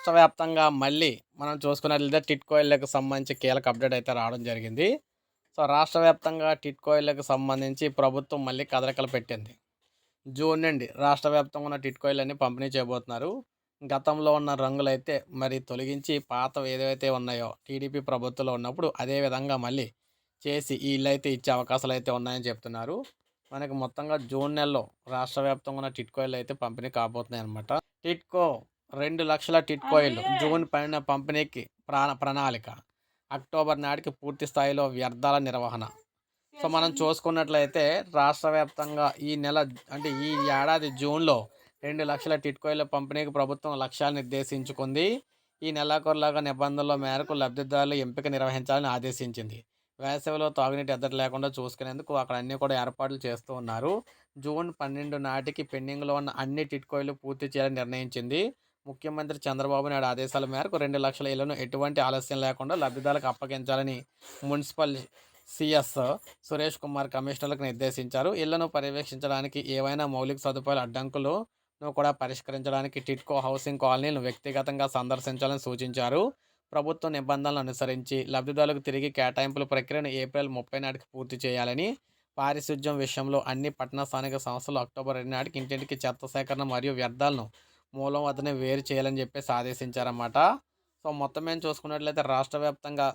రాష్ట్ర వ్యాప్తంగా మళ్ళీ మనం చూసుకున్నట్లయితే టిట్కోయిల్లకు సంబంధించి కీలక అప్డేట్ అయితే రావడం జరిగింది. సో రాష్ట్ర వ్యాప్తంగా టిట్కోయిల్లకు సంబంధించి ప్రభుత్వం మళ్ళీ కదలికలు పెట్టింది. జూన్ నుండి రాష్ట్ర వ్యాప్తంగా ఉన్న టిట్కోయిలన్నీ పంపిణీ చేయబోతున్నారు. గతంలో ఉన్న రంగులైతే మరి తొలగించి పాత ఏదైతే ఉన్నాయో టీడీపీ ప్రభుత్వంలో ఉన్నప్పుడు అదే విధంగా మళ్ళీ చేసి ఈ ఇల్లు అయితే ఇచ్చే అవకాశాలు అయితే ఉన్నాయని చెప్తున్నారు. మనకి మొత్తంగా జూన్ నెలలో రాష్ట్ర వ్యాప్తంగా ఉన్న టిట్కోయిలు అయితే పంపిణీ కాబోతున్నాయి అనమాట టిట్కో రెండు లక్షల టిట్కోయిలు జూన్ పైన పంపిణీకి ప్రాణ ప్రణాళిక. అక్టోబర్ నాటికి పూర్తి స్థాయిలో వ్యర్థాల నిర్వహణ. సో మనం చూసుకున్నట్లయితే రాష్ట్ర వ్యాప్తంగా ఈ నెల అంటే ఈ ఏడాది జూన్లో రెండు లక్షల టిట్కోయిల పంపిణీకి ప్రభుత్వం లక్ష్యాలు నిర్దేశించుకుంది. ఈ నెలాఖరులాగా నిబంధనల మేరకు లబ్ధిదారుల ఎంపిక నిర్వహించాలని ఆదేశించింది. వేసవిలో తాగునీటి ఎద్దడి లేకుండా చూసుకునేందుకు అక్కడ అన్నీ కూడా ఏర్పాట్లు చేస్తూ ఉన్నారు. జూన్ పన్నెండు నాటికి పెండింగ్లో ఉన్న అన్ని టిట్కోయిలు పూర్తి చేయాలని నిర్ణయించింది. ముఖ్యమంత్రి చంద్రబాబు నాయుడు ఆదేశాల మేరకు రెండు లక్షల ఇళ్ళను ఎటువంటి ఆలస్యం లేకుండా లబ్ధిదారులకు అప్పగించాలని మున్సిపల్ సిఎస్ సురేష్ కుమార్ కమిషనర్లకు నిర్దేశించారు. ఇళ్ళను పర్యవేక్షించడానికి ఏవైనా మౌలిక సదుపాయాల అడ్డంకులను కూడా పరిష్కరించడానికి టిట్కో హౌసింగ్ కాలనీలను వ్యక్తిగతంగా సందర్శించాలని సూచించారు. ప్రభుత్వ నిబంధనలను అనుసరించి లబ్ధిదారులకు తిరిగి కేటాయింపుల ప్రక్రియను ఏప్రిల్ ముప్పై నాటికి పూర్తి చేయాలని పారిశుధ్యం విషయంలో అన్ని పట్టణ స్థానిక సంస్థలు అక్టోబర్ రెండు నాటికి ఇంటింటికి చెత్త సేకరణ మరియు వ్యర్థాలను మూలం వద్దనే వేరు చేయాలని చెప్పేసి ఆదేశించారన్నమాట. సో మొత్తం మేము చూసుకున్నట్లయితే రాష్ట్ర వ్యాప్తంగా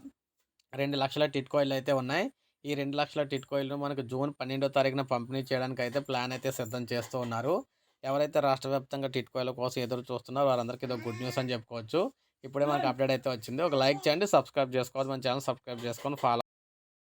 రెండు లక్షల టిట్కోయిలు అయితే ఉన్నాయి. ఈ రెండు లక్షల టిట్కోయిలను మనకు జూన్ పన్నెండో తారీఖున పంపిణీ చేయడానికి అయితే ప్లాన్ అయితే సిద్ధం చేస్తూ ఉన్నారు. ఎవరైతే రాష్ట్ర వ్యాప్తంగా టిట్కోయిల కోసం ఎదురు చూస్తున్నారో వారందరికీ ఇది గుడ్ న్యూస్ అని చెప్పుకోవచ్చు. ఇప్పుడే మనకు అప్డేట్ అయితే వచ్చింది. ఒక లైక్ చేయండి సబ్స్క్రైబ్ చేసుకోవాలి మన ఛానల్ సబ్స్క్రైబ్ చేసుకొని ఫాలో